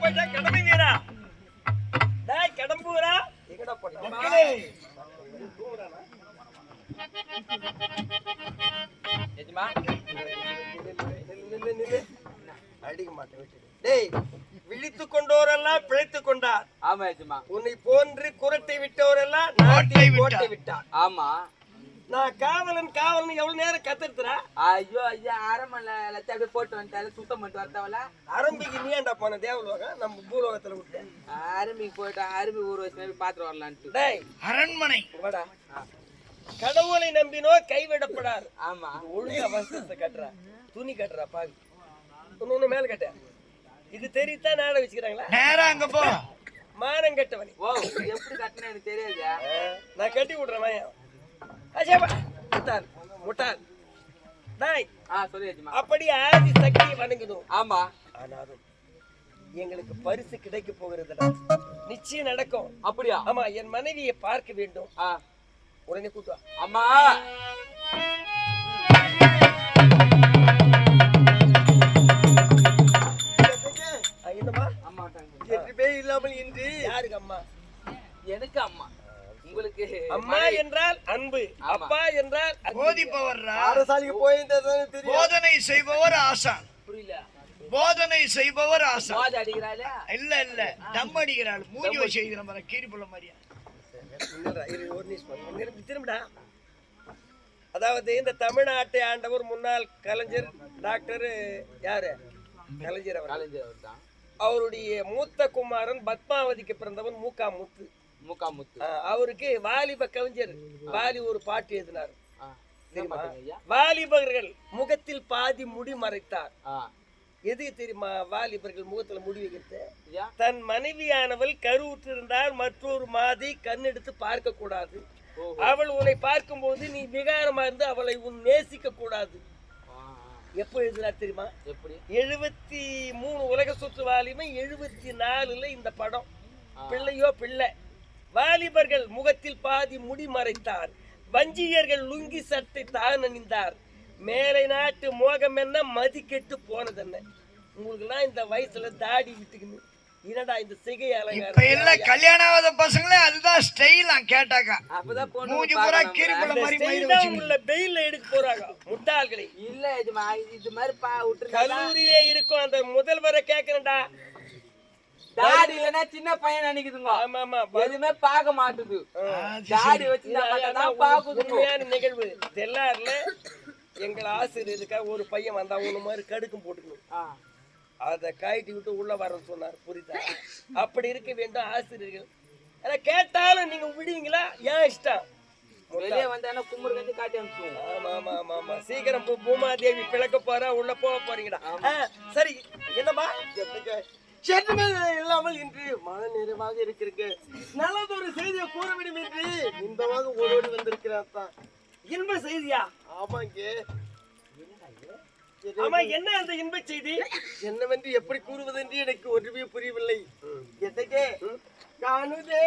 போயிட்டா கடமை வீரா. டேய் கடம்பூரா எங்கடா போட்டா மக்களே, எஜமா. நில்லு, நில்லு. அடிக்க மாட்டேன் விட்டுடு. டேய் விழித்து கொண்டோரெல்லாம் பிழைத்துக் கொண்டார் ஆமா எஜமா. உன்னை போன்று குரட்டை விட்டோரெல்லாம் நாட்டை விட்டார். ஆமா. நான் காவலன் காவலன் எவ்வளவு நேரம் கத்துறா ஐயோ ஐயா ஆரம்பம்ல லட்சம் அப்படியே போட்டு வந்துட்டால சுத்தம் பண்ணிட்டு வரத்தவல ஆரம்பிக்கு நீ ஏன்டா போன தேவலோகம்? நம்ம பூலோகத்துல விட்டு. அருமைக்கு போயிட்டு அருமை ஊர் வச்சு பாத்துட்டு வரலான்ட்டு. டேய். அரண்மனை. வாடா கடவுளை நம்பினோ கைவிடப்படாது. ஆமா. ஒழுங்கா வஸ்திரத்தை கட்டுறா. துணி கட்டுறா பாவி. ஒண்ணு மேல கட்ட. இது தெரியுதா? நாட வச்சுக்கிறாங்களா? நேரா அங்க போ. மானம் கட்டவனி. ஓ எப்படி கட்டினா எனக்கு தெரியாது. நான் கட்டி விடுறேன் முட்டாள் டேய் அப்படி ஆதி சக்தியை வணங்கணும். ஆமா. ஆனாலும் எங்களுக்கு பரிசு கிடைக்க போகிறதுடா நிச்சயம் நடக்கும். அப்படியா? ஆமா என் மனைவியை பார்க்க வேண்டும். ஆ. உடனே கூட்டு வா. அம்மா. அன்பு. அப்பா என்றால் பாடசாலைக்கு போயிருந்ததுதானே தெரியும். போதனை செய்பவர் ஆசான் புரியல. போதனை செய்பவர் ஆசான் இல்ல இல்ல. டம் அடிக்கிறாள். மூஞ்சி வச்சு செய்கிற மாதிரி கீரி புள்ள மாதிரியா. திரும்பிடா. அதாவது இந்த தமிழ்நாட்டை ஆண்டவர் முன்னாள் கலைஞர் டாக்டர் யாரு? கலைஞர் அவர். அவருடைய மூத்த குமாரன் பத்மாவதிக்கு பிறந்தவன் மூக்கா முத்து. மூக்கா முத்து ஆ, அவருக்கு வாலிப கவிஞர் வாலி ஒரு பாட்டு எழுதினார். வாலிபர்கள் முகத்தில் பாதி முடி மறைத்தார். எதுக்கு தெரியுமா? வாலிபர்கள் முகத்துல முடி வைக்கிறது? தன் மனைவியானவள் கருவுற்றிருந்தால் மற்றொரு மாதை கண்ணெடுத்து பார்க்க கூடாது. அவள் உன்னை பார்க்கும்போது நீ விகாரமா இருந்து அவளை உன் நேசிக்க கூடாது. எப்போ எழுதினார் தெரியுமா? எப்படி? எழுபத்தி மூணு உலக சுற்று வாலிமை எழுபத்தி நாலுல இந்த படம். பிள்ளையோ பிள்ளை. வாலிபர்கள் முகத்தில் பாதி முடி மறைத்தார். வஞ்சியர்கள் லுங்கி சட்டை தான் அணிந்தார். மேலை நாட்டு மோகம் என்ன? மதிக்கெட்டு போனதென்ன? உங்களுக்குலாம் இந்த வயசுல தாடி விட்டுக்கணும் என்னடா இந்த சிகை இப்ப இல்ல அலங்காரம் கல்யாணம் ஆகாத பசங்களே அதுதான் ஸ்டைலா கேட்டாக்கா. அப்பதான் பொண்ணு மூஞ்சி பூரா மாதிரி மயிர் வச்சு உங்களை பெயில்ல எடுக்க போறாங்க முட்டாள்களை. இல்ல எஜமா இது மாதிரி பா கல்லூரியிலே இருக்கும் அந்த முதல்வரை கேட்கறேன்டா தாடி இல்லைன்னா சின்ன பையன் நினைக்குதுங்க. ஆமா ஆமா. எதுவுமே பார்க்க மாட்டுது. தாடி வச்சிருந்தா உண்மையான நிகழ்வு. தெல்லாறுல எங்கள் ஆசிரியருக்காக ஒரு பையன் வந்தா உன்ன மாதிரி கடுக்கும் போட்டுக்கணும். அதை காய்ட்டி விட்டு உள்ள வரேன்னு சொன்னார் புரியுதா? அப்படி இருக்க வேண்டும் ஆசிரியர்கள். ஆனா கேட்டாலும் நீங்க விடுவீங்களா? ஏன் இஷ்டம்? வெளியே வந்தானா கும்பர் வந்து காட்டி அனுப்பிச்சுவோம் ஆமா ஆமா ஆமா ஆமா. சீக்கிரம் பூ- பூமாதேவி பிளக்க போறா உள்ள போக போறீங்கடா. சரி என்னம்மா? சென்றுமே இல்லாமல் இன்று மன நிறைவாக இருக்கிறது. நல்லதொரு செய்தியை கூற வேண்டும் என்று இன்பமாக ஓடோடி வந்திருக்கிறார் தான். இன்ப செய்தியா? ஆமாங்க. ஆமா என்ன அந்த இன்ப செய்தி? என்னவென்று எப்படி கூறுவது என்று எனக்கு ஒன்றுமே புரியவில்லை. எத்தகே காணுதே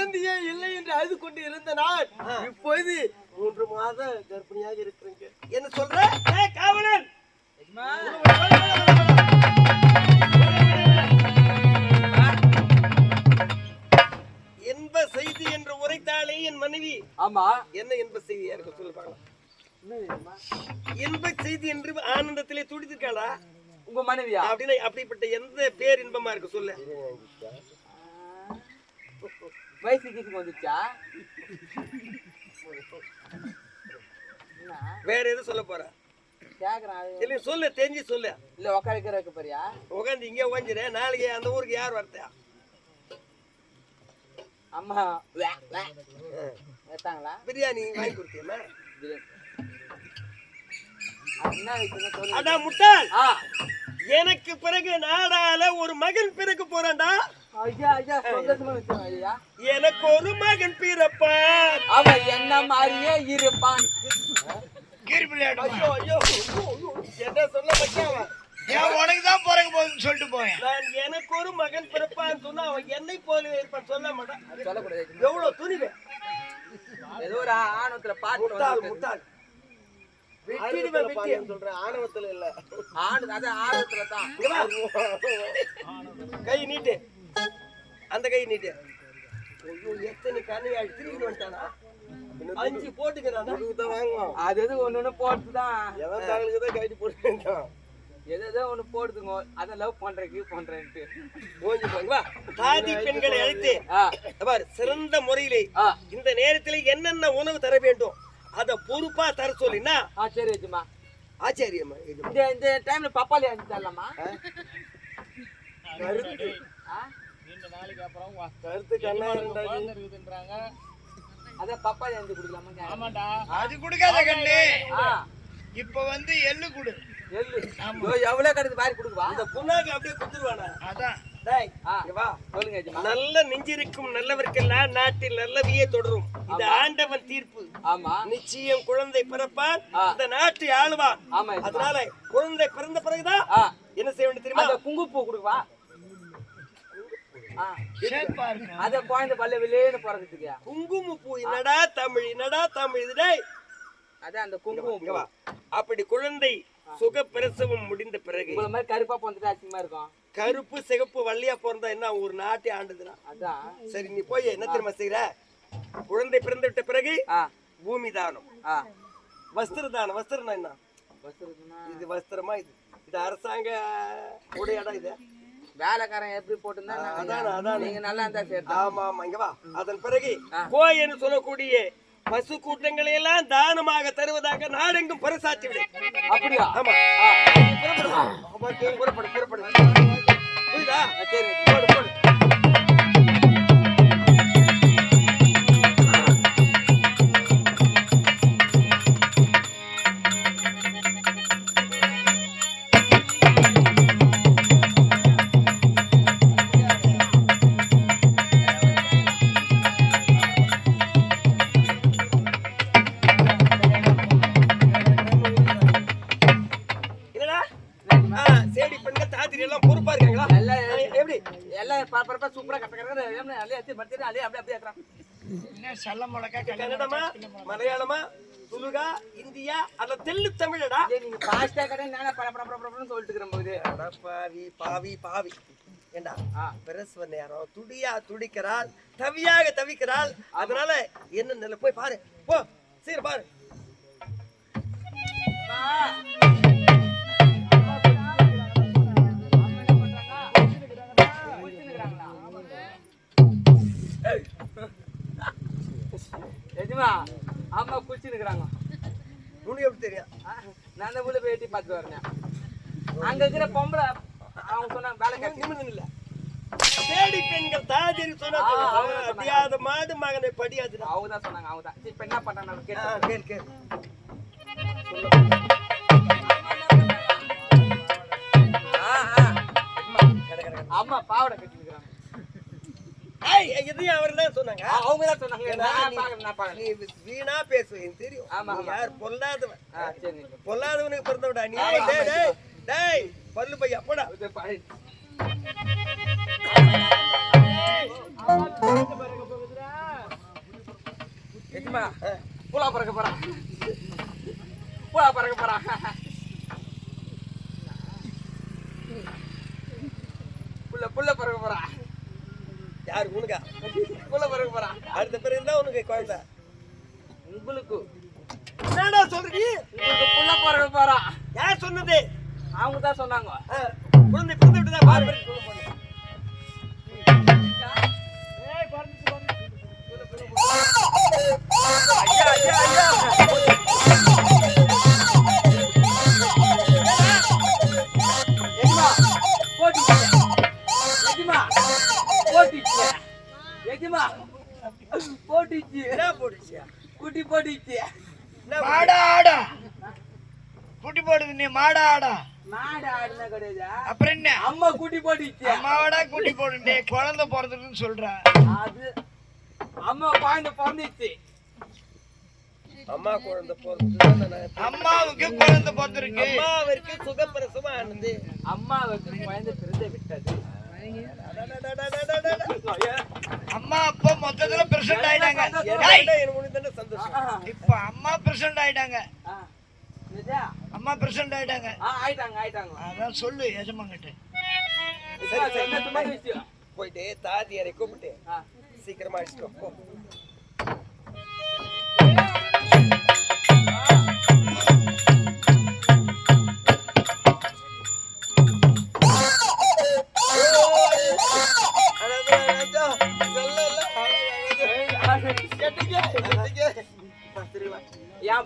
குழந்தையே இல்லை என்று அழுது கொண்டு இருந்த நான் இப்போது மூன்று மாத கர்ப்பிணியாக இருக்கிறீங்க. என்ன சொல்ற? காவலன்! இன்ப செய்தி என்று உரைத்தாலே என் மனைவி. ஆமா. என்ன இன்ப செய்தியா இருக்க சொல்லு பார்க்கலாம் இன்ப செய்தி என்று ஆனந்தத்திலே துடித்திருக்காடா உங்க மனைவியா? அப்படின்னு அப்படிப்பட்ட எந்த பேர் இன்பமா இருக்கு சொல்லு. வயசு கீசுக்கு வந்துச்சா? வேற எதுவும் சொல்ல போற? இல்ல சொல்லு தெரிஞ்சு சொல்லு. இல்ல உட்கார வைக்கிற வைக்க போறியா? உட்காந்து இங்கே உட்காந்துரு நாளைக்கு அந்த ஊருக்கு யார் வரத்தா? அம்மா. எடுத்தாங்களா பிரியாணி வாங்கி கொடுத்தியம்மா பிரியாணி. அது என்ன வயசுன்னு சொல்லு அடா முட்டாள். எனக்கு பிறகு நாடால ஒரு மகன் பிறக்க போறான்டா. எனக்கு ஒரு மகன் பிறப்பான் அவன் என்ன மாதிரியே இருப்பான். என்ன சொல்ல மச்சான் ஏன் உனக்கு தான் பிறக்க போகுதுன்னு சொல்லிட்டு போயேன். நான் எனக்கு ஒரு மகன் பிறப்பான்னு சொன்னா அவன் என்னை போலவே இருப்பான் சொல்ல மாட்டான். சொல்லக்கூடாது. எவ்வளவு துணிவு? ஏதோ ஒரு ஆணவத்துல பாட்டு முட்டாள் ஆணவத்துல இல்ல. ஆணவத்துல தான். கை நீட்டு. அந்த கை நீட்டு. ஐயோ எத்தனை கண்ணை திரும்பி வந்துட்டானா? அஞ்சு போட்டுக்கிறானா? அது எது ஒண்ணு ஒண்ணு போட்டுதான். எவன் தாங்களுக்கு தான் கைட்டு போட்டு எது எதோ ஒண்ணு போடுதுங்க. அதை லவ் ஓஞ்சி போங்க வா. தாதி பெண்களை அழைத்து. பார் சிறந்த முறையிலே இந்த நேரத்தில் என்னென்ன உணவு தர வேண்டும்? அத பொறுப்பா தர சொல்லினா ஆ சரி வச்சுமா ஆச்சரியமா இது இந்த இந்த டைம்ல பப்பாளி அஞ்சு தரலாமா கருத்து ஆ கருத்து கண்ணா அதான் பப்பாளி அஞ்சு கொடுக்கலாமா அது கொடுக்காத கண்ணு. இப்ப வந்து எள்ளு கொடு. எள்ளு. எவ்வளவு கிடையாது பாரி கொடுக்குவா? அந்த புண்ணாக்கு அப்படியே குத்துருவானா? அதான். டேய் ஆ இங்க வா. சொல்லுங்க எஜமா நல்ல நெஞ்சிருக்கும் நல்லவர்க்கெல்லாம் நாட்டில் நல்லவையே தொடரும். இது ஆண்டவன் தீர்ப்பு. ஆமா. நிச்சயம் குழந்தை பிறப்பான். இந்த நாட்டை ஆளுவான். ஆமா அதனால குழந்தை பிறந்த பிறகுதான் என்ன செய்ய வேண்டும் தெரியுமா? அந்த குங்குப்பூ கொடுக்குவா? அத குழந்தை பல்ல வெளியேன்னு பிறகுதுக்கு குங்கும பூ என்னடா தமிழ் என்னடா தமிழ் இது டேய்? அதான் அந்த குங்குமம் வா அப்படி குழந்தை சுகப்பிரசவம் முடிந்த பிறகு உங்களை மாதிரி கருப்பா வந்துட்டு அசிங்கமா இருக்கும்? கருப்பு சிகப்பு வள்ளியா பிறந்தா என்ன ஒரு நாட்டை ஆண்டுதுனா அதான். சரி நீ போய் என்ன தெரியுமா செய்யற குழந்தை பிறந்து விட்ட பிறகு பூமி தானம் வஸ்திர தானம் வஸ்திரம்னா என்ன? இது வஸ்திரமா இது? இது அரசாங்க உடையாடா இது? வேலைக்காரன் எப்படி போட்டுருந்தா அதான, அதான. நீங்க நல்லா இருந்தா சரி ஆமா ஆமா இங்க வா. அதன் பிறகு ஆ. கோயன்னு சொல்லக்கூடிய பசு கூட்டங்களை எல்லாம் தானமாக தருவதாக நாடெங்கும் பரிசாற்றி விடு அப்படியா? ஆமா. ஆ. நீ புறப்படு ஆமா, நீ புறப்படு புறப்படு புரியுதா? சரி சல்ல முழக்கா கன்னடமா மலையாளமா துலுகா இந்தியா அல்ல தெல்லு தமிழடா? நீங்க பாஸ்டா கடை நானே பட பட படன்னு சொல்லிட்டு இருக்கிற போது பாவி பாவி பாவி. ஏண்டா பிரசவ நேரம் துடியா துடிக்கிறாள் தவியாக தவிக்கிறாள். அதனால என்ன நிலை? போய் பாரு. போ சரி பாரு. எஜமா அம்மா குளிச்சு நிக்கிறாங்க உனக்கு எப்படி தெரியும்? நான் அந்த உள்ள போய் எட்டி பார்த்து வரேன். அங்க இருக்கிற பொம்பளை அவங்க சொன்னாங்க வேலை நிமிடம் இல்ல தேடி பெண்கள் தான் சொன்னாங்க. அடியாத மாடு மகனை படியாதுடா. அவங்க தான் சொன்னாங்க அவங்க தான். இப்ப என்ன பண்றாங்க ஆ, கேட்டு இதையும் அவர் தான் சொன்னாங்க. அவங்க தான் சொன்னாங்க. நான் நீ- வீணா பேசுவ எனக்கு தெரியும். ஆமா. யார்? பொல்லாதவன். பொல்லாதவனுக்கு பிறந்தவிடா நீ. டேய் ஆமா, டேய் டேய் பல்லு பையா போடா. எஜமா புலா பறக்க போறான் புலா பறக்க போறான் புள்ள புள்ள பறக்க போறான் யாரு உனக்கா? புள்ள பறக்க போறான் அடுத்த பிறகு தான் உனக்கு குழந்தை. உங்களுக்கு. என்னடா சொல்றீ உங்களுக்கு புள்ள பறக்க போறான் யார் சொன்னது? அவங்க தான் சொன்னாங்க. ஆ, குழந்தை பிறந்து விட்டுதான் பாரு ஐயா ஐயா ஐயா. எஜமா போட்டிச்சு. என்ன போடுச்சியா குட்டி போட்டிச்சு. என்ன மாடா ஆடா. குட்டி போடுது நீ மாடா ஆடா. மாடு ஆடுனா கிடையாது? அப்புறம் என்ன? அம்மா குட்டி போட்டுச்சு. அம்மாவோட குட்டி போடுண்டே குழந்தை பிறந்ததுன்னு சொல்றா. அது அம்மா குழந்தை பிறந்துச்சு. அம்மா குழந்தை பிறந்தது அம்மாவுக்கு குழந்தை பிறந்திருக்கு. அம்மாவிற்கு சுகப்பிரசவம் ஆனது. அம்மாவுக்கு குழந்தை பிறந்து விட்டது. அம்மா அப்பா மொத்தத்துல பிரசன்ட் ஆயிட்டாங்க. இப்ப அம்மா பிரசன்ட் ஆயிட்டாங்க? அம்மா பிரசன்ட் ஆயிட்டாங்க. ஆ, ஆயிட்டாங்க ஆயிட்டாங்க அதான் சொல்லு எஜமாங்கிட்ட போயிட்டு தாதியரை கூப்பிட்டு. சீக்கிரமா அடிச்சுட்டு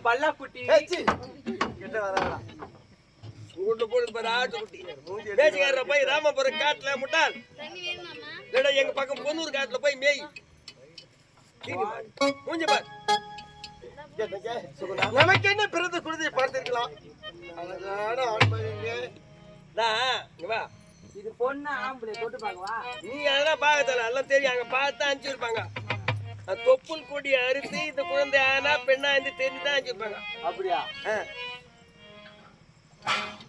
பல்லா குட்டி. கிட்ட வர வேணாம். உங்கள்ட்ட போடு பாரு, ஆட்டுக்குட்டி. வேட்டைக்காரரை போய் ராமபுரம் காட்டுல முட்டாள். இல்லடா எங்க பக்கம் பொன்னூர் காட்டுல போய் மேய். மூஞ்சி பார். நமக்கு என்ன பிறந்த குழந்தையை பார்த்திருக்கலாம் அழகான ஆண் பையங்க. நான், இங்க வா. இது பொண்ணு ஆம்பளை தொட்டு பார்க்கவா? நீ அதெல்லாம் பார்க்கல எல்லாம் தெரியும். அங்க பார்த்து அனுப்பிச்சிருப்பாங்க தொப்புள் கொடி அறுத்து இந்த குழந்தை ஆனா பெண்ணா இருந்து தெரிஞ்சு தான் அனுப்பிச்சிருப்பாங்க அப்படியா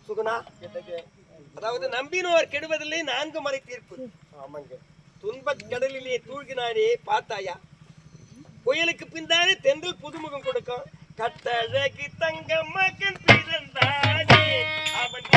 சுகுணா? அதாவது நம்பினோர் கெடுவதில்லை நான்கு மறை தீர்ப்பு. ஆமாங்க. துன்பத் கடலிலே தூழ்கினானே பார்த்தாயா? புயலுக்கு பிந்தானே தென்றல் புதுமுகம் கொடுக்கும். கட்டழகி தங்க மகன் பிறந்தானே. அவன்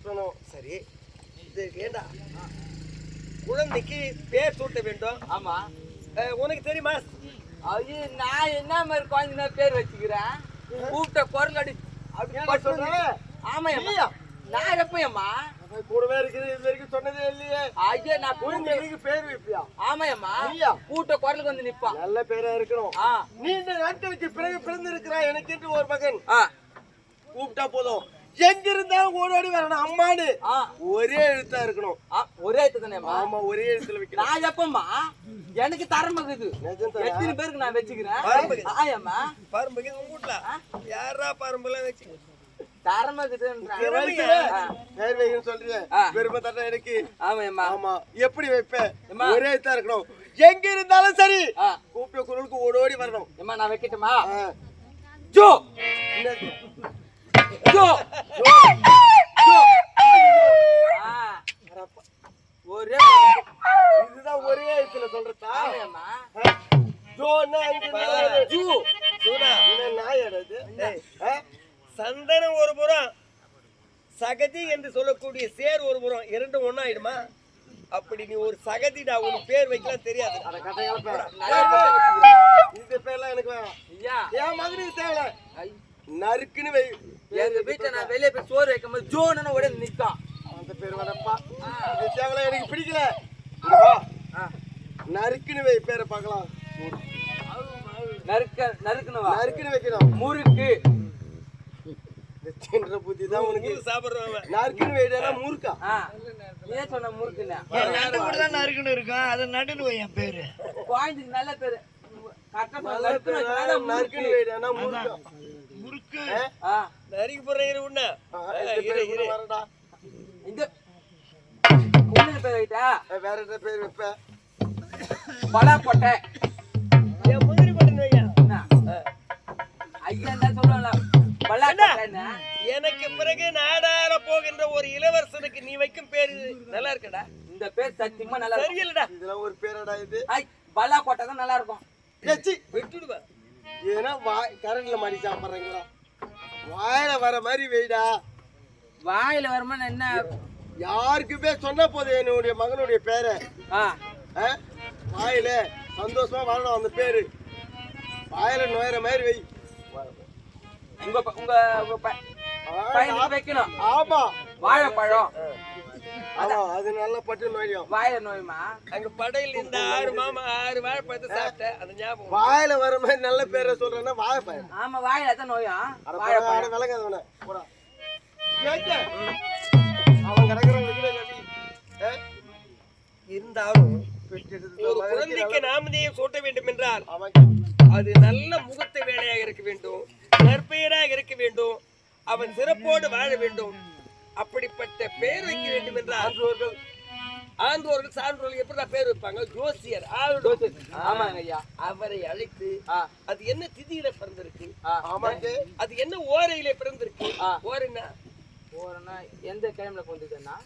சுட்டணும் சரி. இது ஏண்டா குழந்தைக்கு பேர் சூட்ட வேண்டும். ஆமா. உனக்கு தெரியுமா? ஐயோ நான் என்ன மாதிரி குழந்தை பேர் வச்சுக்கிறேன்? கூப்பிட்ட குரங்கடி. அப்படி ஏன்டா பட்டு சொல்ற? ஆமாய்யா? நான் எப்பயம்மா கூடவே இருக்குது இது வரைக்கும் சொன்னதே இல்லையே. ஐயோ நான் குழந்தைக்கு பேர் வைப்பியா? ஆமாய்யம்மா நீயா? கூட்ட குரலுக்கு வந்து நிப்பான் நல்ல பேரா இருக்கணும். ஆ. நீண்ட நாட்களுக்கு பிறகு பிறந்திருக்கிறாய் எனக்கு ஒரு மகன். ஆ. கூப்பிட்டா போதும். எங்க இருந்தாலும் ஓடோடி வரணும். அம்மானு ஒரே எழுத்தா இருக்கணும். ஒரே இது தானேம்மா? ஆமா ஒரே எழுத்துல வைக்கணும். நான் எப்பம்மா? எனக்கு நிஜம் தானா? எத்தனை பேருக்கு நான் வச்சுக்கிறேன்? ஆயம்மா. பாரும்பு உங்க வீட்ல. யாரா பாரும்புலாம் வச்சு? தரமகுதுன்றான் என் வயசுல பேர் வைக்கணும்னு சொல்றியே. ஆ. பெருமை தட்ட எனக்கு. ஆமாய்யம்மா ஆமா. எப்படி வைப்ப அம்மா. ஒரே எழுத்தா இருக்கணும். எங்க இருந்தாலும் சரி. கூப்பிட்ட குரலுக்கு ஓடோடி வரணும். நான் வைக்கட்டுமா. ஜோ. ஒரே இதுதான் ஒரே இடத்துல சொல்றதா? ஜோன்னா. ஜூ ஜூனா? நாய்? சந்தனம் ஒரு புறம் சகதி என்று சொல்லக்கூடிய சேர் ஒரு புறம் இரண்டும் ஒண்ணாயிடுமா? அப்படி நீ ஒரு சகதிடா உனக்கு பேர் வைக்கலாம் தெரியாது. இந்த பேர்லாம் எனக்கு வேணாம். ஐயா. என் மகனுக்கு தேவை நறுக்குன்னு வை. எங்க வீட்டுல நான் வெளியே போய் சோறு வைக்கும் போது ஜோன்னு உடனே நிற்கும் அந்த பேர் வேணப்பா இது தேவையில்ல எனக்கு பிடிக்கல. நறுக்குன்னு வை பேரை பார்க்கலாம். நறுக்க நறுக்கணுவா நறுக்குன்னு வைக்கணும். முறுக்கு. இந்த சின்ன புத்தி தான் உனக்கு. சாப்பிடுறவன் நறுக்குன்னு வைடா முறுக்கா. ஆ. நீ சொன்ன முறுக்குன்னு? என் நண்டு கூட தான் நறுக்குன்னு இருக்கும். அதை நடுன்னு வை என் பேரு. குழந்தைக்கு நல்ல பேரு. கரெக்டா. நறுக்குன்னு வைடா முறுக்கா. நறுக்கி போடுற இரு உன்ன. வரடா இந்த பேர் வைட்டா? வேற என்ன பேர் வைப்ப? பலாப்பட்டை என் முதிரி கொண்டு வையா? என்ன? ஐயா எனக்கு பிறகு நாடார போகின்ற ஒரு இளவரசனுக்கு நீ வைக்கும் பேரு நல்லா இருக்குடா. இந்த பேர் சத்தியமா நல்லா சரியில்லடா. இதெல்லாம் ஒரு பேரடா இது? ஐ பலாப்பட்டை தான் நல்லா இருக்கும். ஏச்சி. விட்டுடுவேன் ஏன்னா கரண்ட்ல மாடி சாப்பிட்றீங்களா? வாயில வர மாதிரி வைடா வாயில வருமா என்ன? யாருக்குமே சொன்ன போது என்னுடைய மகனுடைய பேரை? வாயில சந்தோஷமா வரணும் அந்த பேரு. வாயில நோயிற மாதிரி வை. உங்க உங்க வைக்கணும். ஆமா. வாழைப்பழம். அது நல்லா பட்டு நோயும். வாயில நோயுமா? அங்க படையில் இந்த ஆறு மாமா ஆறு வாழைப்பழத்தை சாப்பிட்டேன். அந்த ஞாபகம் வாயில வர மாதிரி நல்ல பேரை சொல்றேன்னா வாய பையன் ஆமா வாயில தான் நோயும் அட வாழைப்பழம் விளங்காதவன போடா. அவன் கிடக்குற? இருந்தாலும் ஒரு குழந்தைக்கு நாமதேயம் சூட்ட வேண்டும் என்றால் அவன் அது நல்ல முகத்த வேலையாக இருக்க வேண்டும். நற்பெயராக இருக்க வேண்டும். அவன் சிறப்போடு வாழ வேண்டும். அப்படிப்பட்ட பெயர் வைக்க வேண்டும் என்றால் ஆன்றோர்கள் ஆண்டோர்கள் சான்றோர்கள் எப்படி பேர் வைப்பாங்க? ஜோசியர். ஆமாங்க ஐயா அவரை அழைத்து அது என்ன திதியில பிறந்திருக்கு? அது என்ன ஓரையில பிறந்திருக்கு. ஓரைன்னா? போறேன்னா எந்த டைம்ல கொண்டுதுன்னா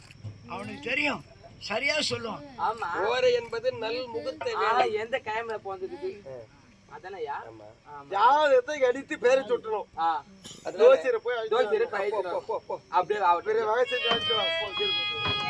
அவனுக்கு தெரியும். சரியா சொல்லுவான். ஆமா. ஓரை என்பது நல் முகத்த ஆ, வேலை எந்த டைம்ல போந்துருக்கு அதானயா? ஆமா. ஜாதகத்தை அடித்து பேரை சுட்டணும். ஜோசியரை போய் ஜோசியர். அப்படியே பெரிய வகை செஞ்சு